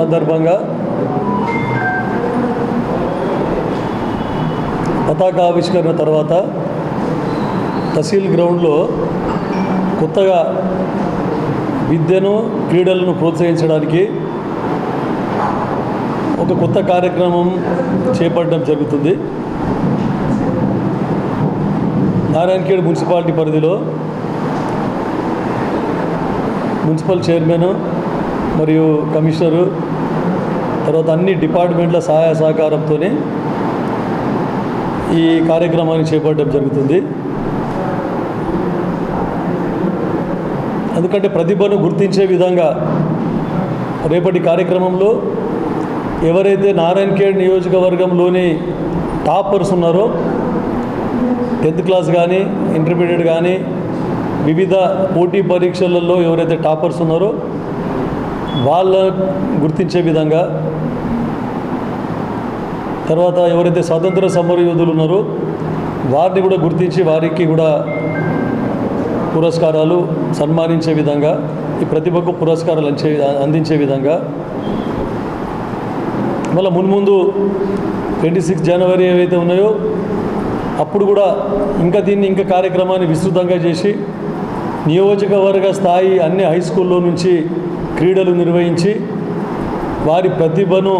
సందర్భంగా ఆవిష్కరణ తర్వాత తహసీల్ గ్రౌండ్లో కొత్తగా విద్యను క్రీడలను ప్రోత్సహించడానికి ఒక కొత్త కార్యక్రమం చేపట్టడం జరుగుతుంది నారాయణఖేడ్ మున్సిపాలిటీ పరిధిలో మున్సిపల్ చైర్మన్ మరియు కమిషనరు తర్వాత అన్ని డిపార్ట్మెంట్ల సహాయ సహకారంతోనే ఈ కార్యక్రమాన్ని చేపట్టడం జరుగుతుంది ఎందుకంటే ప్రతిభను గుర్తించే విధంగా రేపటి కార్యక్రమంలో ఎవరైతే నారాయణ నియోజకవర్గంలోని టాపర్స్ ఉన్నారో టెన్త్ క్లాస్ కానీ ఇంటర్మీడియట్ కానీ వివిధ పోటీ పరీక్షలలో ఎవరైతే టాపర్స్ ఉన్నారో వాళ్ళ గుర్తించే విధంగా తర్వాత ఎవరైతే స్వాతంత్ర సమర యోధులు ఉన్నారో వారిని కూడా గుర్తించి వారికి కూడా పురస్కారాలు సన్మానించే విధంగా ఈ ప్రతిభకు పురస్కారాలు అంచే అందించే విధంగా మళ్ళీ మున్ముందు ట్వంటీ సిక్స్ జనవరి ఏవైతే ఉన్నాయో అప్పుడు కూడా ఇంకా దీన్ని ఇంకా కార్యక్రమాన్ని విస్తృతంగా చేసి నియోజకవర్గ స్థాయి అన్ని హై స్కూల్లో నుంచి క్రీడలు నిర్వహించి వారి ప్రతిభను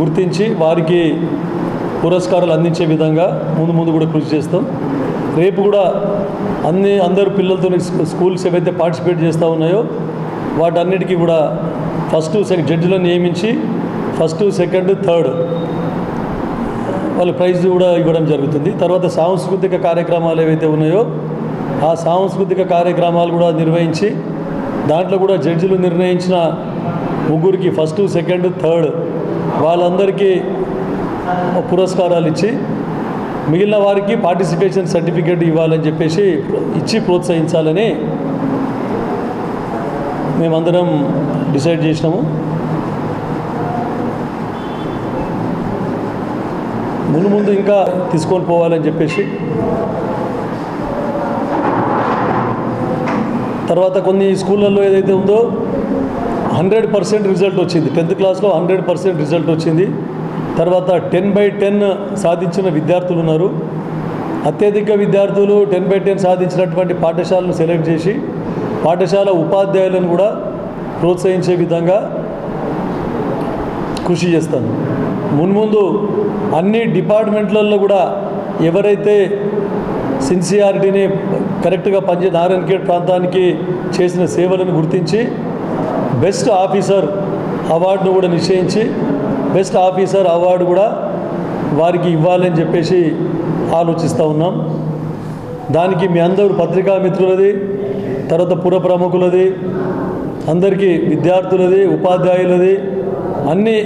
గుర్తించి వారికి పురస్కారాలు అందించే విధంగా ముందు ముందు కూడా కృషి చేస్తాం రేపు కూడా అన్ని అందరు పిల్లలతో స్కూల్స్ ఏవైతే పార్టిసిపేట్ చేస్తూ ఉన్నాయో వాటన్నిటికీ కూడా ఫస్ట్ సెకండ్ జడ్జిలో నియమించి ఫస్ట్ సెకండ్ థర్డ్ వాళ్ళు ప్రైజ్ కూడా ఇవ్వడం జరుగుతుంది తర్వాత సాంస్కృతిక కార్యక్రమాలు ఏవైతే ఉన్నాయో ఆ సాంస్కృతిక కార్యక్రమాలు కూడా నిర్వహించి దాంట్లో కూడా జడ్జిలు నిర్ణయించిన ముగ్గురికి ఫస్ట్ సెకండ్ థర్డ్ వాళ్ళందరికీ పురస్కారాలు ఇచ్చి మిగిలిన వారికి పార్టిసిపేషన్ సర్టిఫికేట్ ఇవ్వాలని చెప్పేసి ఇచ్చి ప్రోత్సహించాలని మేమందరం డిసైడ్ చేసినాము ముందు ముందు ఇంకా తీసుకొని పోవాలని చెప్పేసి తర్వాత కొన్ని స్కూళ్ళల్లో ఏదైతే ఉందో హండ్రెడ్ పర్సెంట్ రిజల్ట్ వచ్చింది టెన్త్ క్లాస్లో హండ్రెడ్ పర్సెంట్ రిజల్ట్ వచ్చింది తర్వాత టెన్ బై టెన్ సాధించిన విద్యార్థులు ఉన్నారు అత్యధిక విద్యార్థులు టెన్ బై టెన్ సాధించినటువంటి పాఠశాలను సెలెక్ట్ చేసి పాఠశాల ఉపాధ్యాయులను కూడా ప్రోత్సహించే విధంగా కృషి చేస్తాను మున్ముందు అన్ని డిపార్ట్మెంట్లలో కూడా ఎవరైతే సిన్సియారిటీని కరెక్ట్గా పనిచే నారాయణ ప్రాంతానికి చేసిన సేవలను గుర్తించి బెస్ట్ ఆఫీసర్ అవార్డును కూడా నిశ్చయించి బెస్ట్ ఆఫీసర్ అవార్డు కూడా వారికి ఇవ్వాలని చెప్పేసి ఆలోచిస్తూ ఉన్నాం దానికి మీ అందరూ పత్రికా మిత్రులది తర్వాత పుర ప్రముఖులది అందరికీ విద్యార్థులది ఉపాధ్యాయులది అన్ని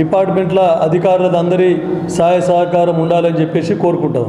డిపార్ట్మెంట్ల అధికారులది అందరి సహాయ సహకారం ఉండాలని చెప్పేసి కోరుకుంటాం